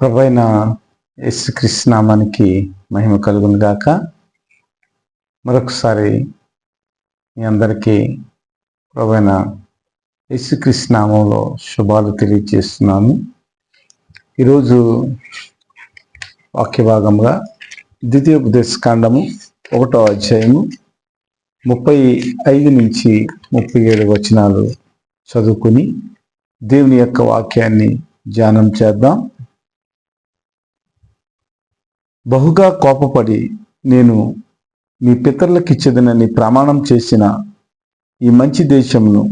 ప్రభైన యేసుకృష్ణనామానికి మహిమ కలుగును గాక. మరొకసారి మీ అందరికీ ప్రభైన యేసుకృష్ణనామంలో శుభాలు తెలియజేస్తున్నాను. ఈరోజు వాక్య భాగంగా ద్వితీయోపదేశకాండము ఒకటో అధ్యాయము ముప్పై ఐదు నుంచి ముప్పై ఏడు వచనాలు చదువుకుని దేవుని యొక్క వాక్యాన్ని ధ్యానం చేద్దాం. బహుగా కోపపడి నేను మీ పితరులకిచ్చదనని ప్రమాణం చేసిన ఈ మంచి దేశంను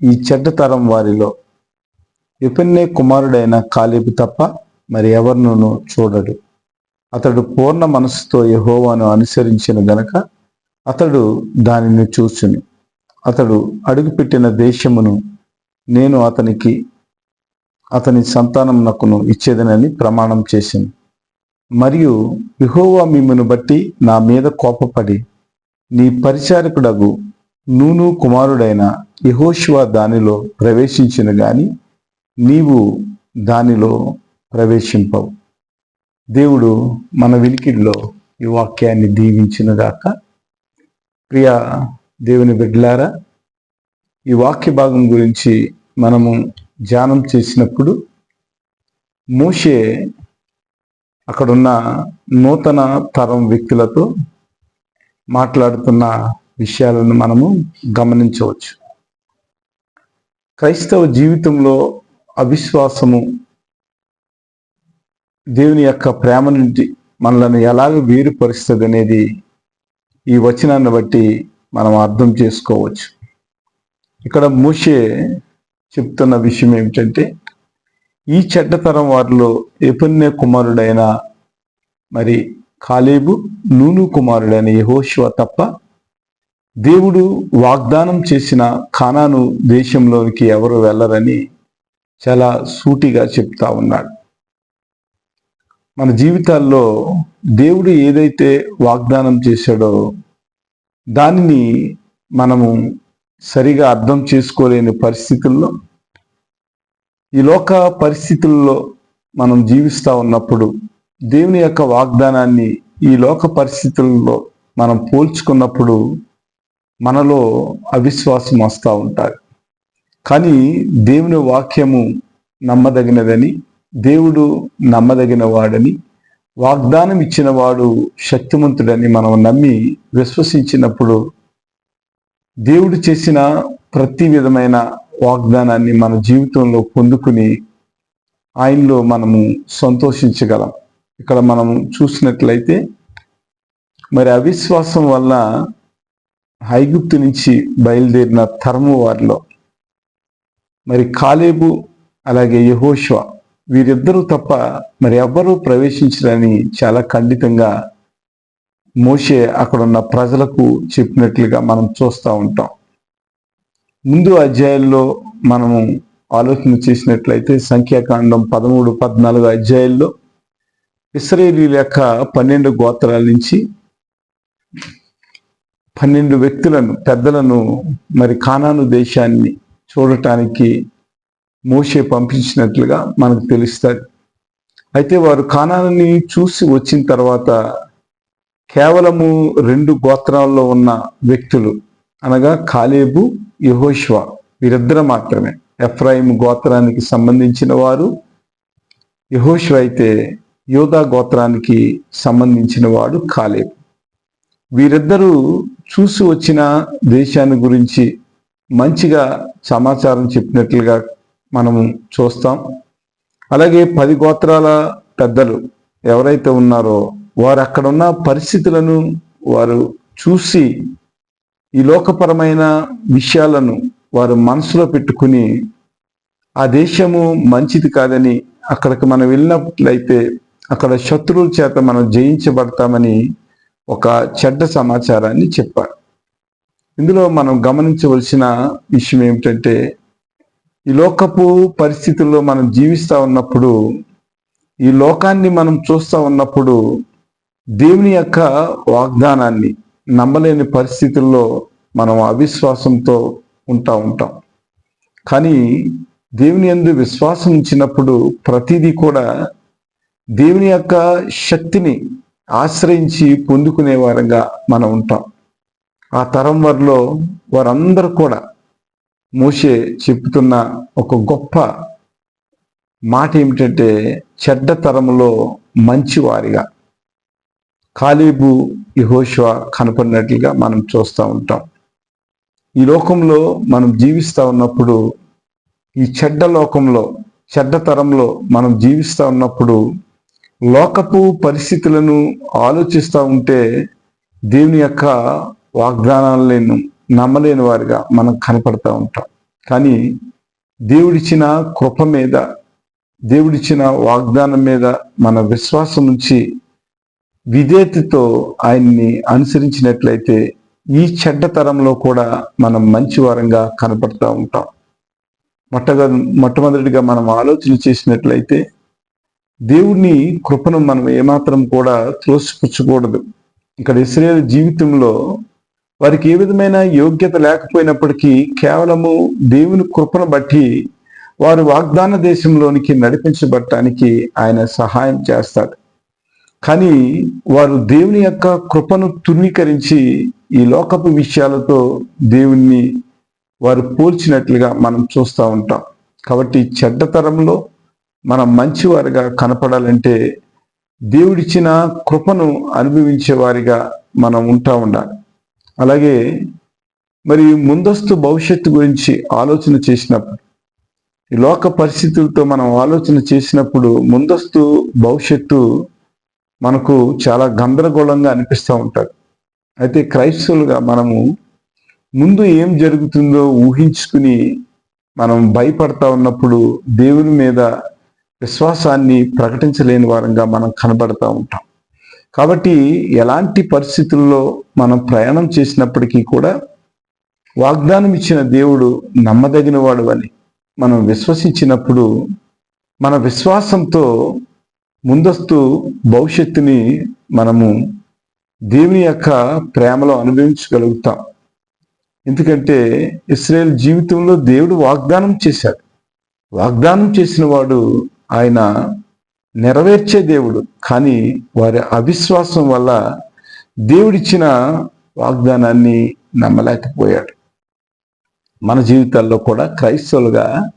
ఈ చెడ్డ తరం వారిలో విపన్నే కుమారుడైన కాలేబు తప్ప మరి ఎవరినూ చూడడు. అతడు పూర్ణ మనసుతో యహోవాను అనుసరించిన గనక అతడు దానిని చూసును అతడు అడుగుపెట్టిన దేశమును నేను అతనికి అతని సంతానమునకును ఇచ్చేదనని ప్రమాణం చేసింది మరియు యహోవా మిమ్మను బట్టి నా మీద కోపపడి నీ పరిచారకుడగు నూను కుమారుడైన యహోశివా దానిలో ప్రవేశించిన గాని నీవు దానిలో ప్రవేశింపవు. దేవుడు మన వినికిడిలో ఈ వాక్యాన్ని దీవించినగాక ప్రియ దేవుని బిడ్డలారా ఈ వాక్య భాగం గురించి మనము ధ్యానం చేసినప్పుడు మోషే అక్కడున్న నూతన తరం వ్యక్తులతో మాట్లాడుతున్న విషయాలను మనము గమనించవచ్చు. క్రైస్తవ జీవితంలో అవిశ్వాసము దేవుని యొక్క ప్రేమ నుండి మనలను ఎలాగ వేరుపరుస్తుంది అనేది ఈ వచనాన్ని బట్టి మనం అర్థం చేసుకోవచ్చు. ఇక్కడ మూషే చెప్తున్న విషయం ఏమిటంటే ఈ చెడ్డతరం వారిలో ఎపున్య కుమారుడైన మరి కాలేబు నూను కుమారుడైన యహోశివ తప్ప దేవుడు వాగ్దానం చేసిన ఖానాను దేశంలోనికి ఎవరు వెళ్ళరని చాలా సూటిగా చెప్తా ఉన్నాడు. మన జీవితాల్లో దేవుడు ఏదైతే వాగ్దానం చేశాడో దానిని మనము సరిగా అర్థం చేసుకోలేని పరిస్థితుల్లో ఈ లోక పరిస్థితుల్లో మనం జీవిస్తూ ఉన్నప్పుడు దేవుని యొక్క వాగ్దానాన్ని ఈ లోక పరిస్థితుల్లో మనం పోల్చుకున్నప్పుడు మనలో అవిశ్వాసం వస్తూ ఉంటారు కానీ దేవుని వాక్యము నమ్మదగినదని దేవుడు నమ్మదగిన వాడని వాగ్దానం ఇచ్చిన వాడు శక్తిమంతుడని మనం నమ్మి విశ్వసించినప్పుడు దేవుడు చేసిన ప్రతి విధమైన వాగ్దానాన్ని మన జీవితంలో పొందుకుని ఆయనలో మనము సంతోషించగలం. ఇక్కడ మనం చూసినట్లయితే మరి అవిశ్వాసం వల్ల హైగుప్తు నుంచి బయలుదేరిన తరము వారిలో మరి కాలేబు అలాగే యహోష్వ వీరిద్దరూ తప్ప మరి ఎవ్వరూ ప్రవేశించరని చాలా ఖండితంగా మోషే అక్కడున్న ప్రజలకు చెప్పినట్లుగా మనం చూస్తూ ఉంటాం. ముందు అధ్యాయంలో మనము ఆలోచన చేసినట్లయితే సంఖ్యాకాండం పదమూడు పద్నాలుగు అధ్యాయుల్లో ఇస్రాయేలీల యొక్క పన్నెండు గోత్రాల నుంచి పన్నెండు వ్యక్తులను పెద్దలను మరి కానాను దేశాన్ని చూడటానికి మోసే పంపించినట్లుగా మనకు తెలుస్తుంది. అయితే వారు కానాన్ని చూసి వచ్చిన తర్వాత కేవలము రెండు గోత్రాల్లో ఉన్న వ్యక్తులు అనగా కాలేబు యహోష్వ వీరిద్దరు మాత్రమే. ఎఫ్రాయిం గోత్రానికి సంబంధించిన వారు యహోష్వ అయితే యోధా గోత్రానికి సంబంధించిన వాడు కాలేబు. వీరిద్దరూ చూసి వచ్చిన దేశాన్ని గురించి మంచిగా సమాచారం చెప్పినట్లుగా మనం చూస్తాం. అలాగే పది గోత్రాల పెద్దలు ఎవరైతే ఉన్నారో వారు అక్కడ ఉన్న పరిస్థితులను వారు చూసి ఈ లోకపరమైన విషయాలను వారు మనసులో పెట్టుకుని ఆ దేశము మంచిది కాదని అక్కడికి మనం వెళ్ళినట్లయితే అక్కడ శత్రువుల చేత మనం జయించబడతామని ఒక చెడ్డ సమాచారాన్ని చెప్పారు. ఇందులో మనం గమనించవలసిన విషయం ఏమిటంటే ఈ లోకపు పరిస్థితుల్లో మనం జీవిస్తూ ఉన్నప్పుడు ఈ లోకాన్ని మనం చూస్తూ ఉన్నప్పుడు దేవుని యొక్క వాగ్దానాన్ని నమ్మలేని పరిస్థితుల్లో మనం అవిశ్వాసంతో ఉంటా ఉంటాం. కానీ దేవుని ఎందు విశ్వాసం ఇచ్చినప్పుడు ప్రతిదీ కూడా దేవుని యొక్క శక్తిని ఆశ్రయించి పొందుకునే వారంగా మనం ఉంటాం. ఆ తరం వారిలో వారందరూ కూడా మూసే చెప్తున్న ఒక గొప్ప మాట ఏమిటంటే చెడ్డ తరములో మంచివారిగా. కాలేబు యహోషువ కనపడినట్లుగా మనం చూస్తూ ఉంటాం. ఈ లోకంలో మనం జీవిస్తూ ఉన్నప్పుడు ఈ చెడ్డ లోకంలో చెడ్డ తరంలో మనం జీవిస్తూ ఉన్నప్పుడు లోకపు పరిస్థితులను ఆలోచిస్తూ ఉంటే దేవుని యొక్క వాగ్దానాలను నమ్మలేని వారిగా మనం కనపడతా ఉంటాం. కానీ దేవుడిచ్చిన కృప మీద దేవుడిచ్చిన వాగ్దానం మీద మన విశ్వాసం నుంచి విధేయతతో ఆయన్ని అనుసరించినట్లయితే ఈ చెడ్డ తరంలో కూడా మనం మంచి వారంగా కనపడతా ఉంటాం. మొట్టగా మొట్టమొదటిగా మనం ఆలోచన చేసినట్లయితే దేవుని కృపను మనం ఏమాత్రం కూడా త్రోసిపుచ్చకూడదు. ఇక్కడ ఇస్రాయేల్ జీవితంలో వారికి ఏ విధమైన యోగ్యత లేకపోయినప్పటికీ కేవలము దేవుని కృపను బట్టి వారు వాగ్దాన దేశంలోనికి నడిపించబడటానికి ఆయన సహాయం చేస్తాడు. కానీ వారు దేవుని యొక్క కృపను తుణీకరించి ఈ లోకపు విషయాలతో దేవుణ్ణి వారు పోల్చినట్లుగా మనం చూస్తూ ఉంటాం. కాబట్టి చెడ్డతరంలో మనం మంచివారిగా కనపడాలంటే దేవుడిచ్చిన కృపను అనుభవించే వారిగా మనం ఉంటా ఉండాలి. అలాగే మరి ముందస్తు భవిష్యత్తు గురించి ఆలోచన చేసినప్పుడు ఈ లోక పరిస్థితులతో మనం ఆలోచన చేసినప్పుడు ముందస్తు భవిష్యత్తు మనకు చాలా గందరగోళంగా అనిపిస్తూ ఉంటాడు అయితే క్రైస్తవులుగా మనము ముందు ఏం జరుగుతుందో ఊహించుకుని మనం భయపడతా ఉన్నప్పుడు దేవుని మీద విశ్వాసాన్ని ప్రకటించలేని వారంగా మనం కనబడతా ఉంటాం. కాబట్టి ఎలాంటి పరిస్థితుల్లో మనం ప్రయాణం చేసినప్పటికీ కూడా వాగ్దానం ఇచ్చిన దేవుడు నమ్మదగిన వాడు అని మనం విశ్వసించినప్పుడు మన విశ్వాసంతో ముందస్తు భవిష్యత్తుని మనము దేవుని యొక్క ప్రేమలో అనుభవించగలుగుతాం. ఎందుకంటే ఇస్రాయేల్ జీవితంలో దేవుడు వాగ్దానం చేశాడు. వాగ్దానం చేసిన వాడు ఆయన నెరవేర్చే దేవుడు. కానీ వారి అవిశ్వాసం వల్ల దేవుడిచ్చిన వాగ్దానాన్ని నమ్మలేకపోయాడు. మన జీవితాల్లో కూడా క్రైస్తవులుగా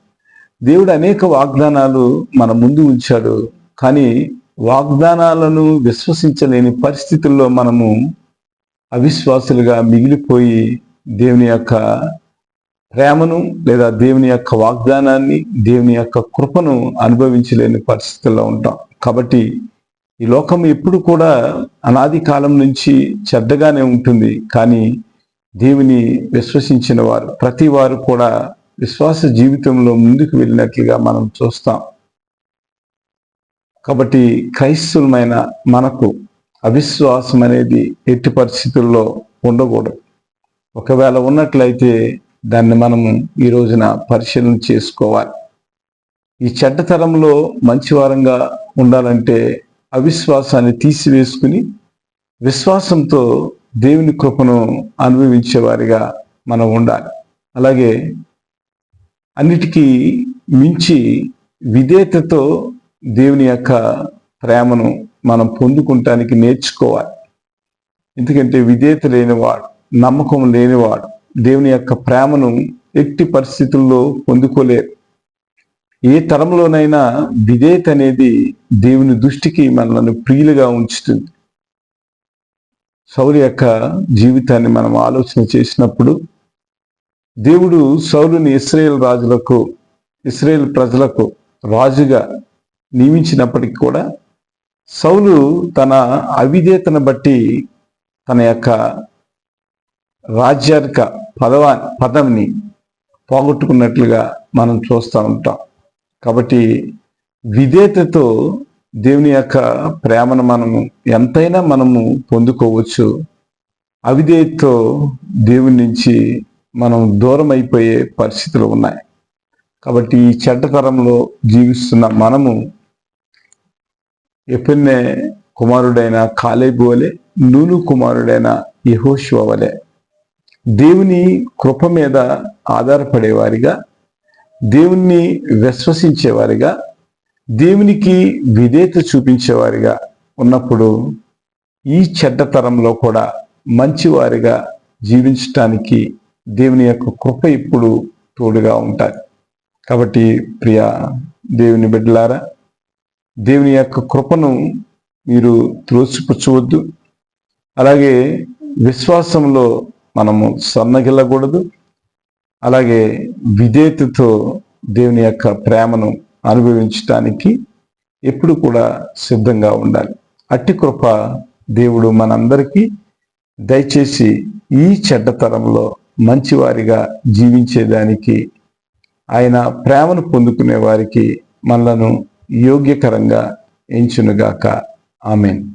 దేవుడు అనేక వాగ్దానాలు మన ముందు ఉంచాడు. కానీ వాగ్దానాలను విశ్వసించలేని పరిస్థితుల్లో మనము అవిశ్వాసులుగా మిగిలిపోయి దేవుని యొక్క ప్రేమను లేదా దేవుని యొక్క వాగ్దానాన్ని దేవుని యొక్క కృపను అనుభవించలేని పరిస్థితుల్లో ఉంటాం. కాబట్టి ఈ లోకం ఎప్పుడు కూడా అనాది కాలం నుంచి చెడ్డగానే ఉంటుంది. కానీ దేవుని విశ్వసించిన వారు ప్రతి వారు కూడా విశ్వాస జీవితంలో ముందుకు వెళ్ళినట్లుగా మనం చూస్తాం. కాబట్టి క్రైస్తవులమైన మనకు అవిశ్వాసం అనేది ఎట్టి పరిస్థితుల్లో ఉండకూడదు. ఒకవేళ ఉన్నట్లయితే దాన్ని మనము ఈ రోజున పరిశీలన చేసుకోవాలి. ఈ చెడ్డతరంలో మంచివారంగా ఉండాలంటే అవిశ్వాసాన్ని తీసివేసుకుని విశ్వాసంతో దేవుని కృపను అనుభవించేవారిగా మనం ఉండాలి. అలాగే అన్నిటికీ మించి విధేయతతో దేవుని యొక్క ప్రేమను మనం పొందుకుంటానికి నేర్చుకోవాలి. ఎందుకంటే విధేయత లేనివాడు నమ్మకం లేనివాడు దేవుని యొక్క ప్రేమను ఎట్టి పరిస్థితుల్లో పొందుకోలేరు. ఏ తరంలోనైనా విధేయత అనేది దేవుని దృష్టికి మనల్ని ప్రియులుగా ఉంచుతుంది. సౌలు యొక్క జీవితాన్ని మనం ఆలోచన చేసినప్పుడు దేవుడు సౌలుని ఇస్రాయేల్ రాజులకు ఇస్రాయేల్ ప్రజలకు రాజుగా నియమించినప్పటికీ కూడా సౌలు తన అవిధేతను బట్టి తన యొక్క రాజ్యాధిక పదవా పదవిని పోగొట్టుకున్నట్లుగా మనం చూస్తూ ఉంటాం. కాబట్టి విధేతతో దేవుని యొక్క ప్రేమను మనము ఎంతైనా మనము పొందుకోవచ్చు. అవిధేయతో దేవుని నుంచి మనం దూరం అయిపోయే పరిస్థితులు ఉన్నాయి. కాబట్టి ఈ చెడ్డతరంలో జీవిస్తున్న మనము ఎప్పుడనే కుమారుడైన కాలేబు వలె నూను కుమారుడైన యహోశివ వలె. దేవుని కృప మీద ఆధారపడేవారిగా దేవుణ్ణి విశ్వసించేవారిగా దేవునికి విధేయత చూపించేవారిగా ఉన్నప్పుడు ఈ చెడ్డ తరంలో కూడా మంచివారిగా జీవించటానికి దేవుని యొక్క కృప ఇప్పుడు తోడుగా ఉంటాయి. కాబట్టి ప్రియ దేవుని బిడ్డలారా దేవుని యొక్క కృపను మీరు త్రోసిపుచ్చవద్దు. అలాగే విశ్వాసంలో మనము సన్నగిల్లకూడదు. అలాగే విధేయతతో దేవుని యొక్క ప్రేమను అనుభవించటానికి ఎప్పుడు కూడా సిద్ధంగా ఉండాలి. అట్టి కృప దేవుడు మనందరికీ దయచేసి ఈ చెడ్డతరంలో మంచివారిగా జీవించేదానికి ఆయన ప్రేమను పొందుకునే వారికి మనలను యోగ్యకరంగా ఎంచునుగాక. ఆమెన్.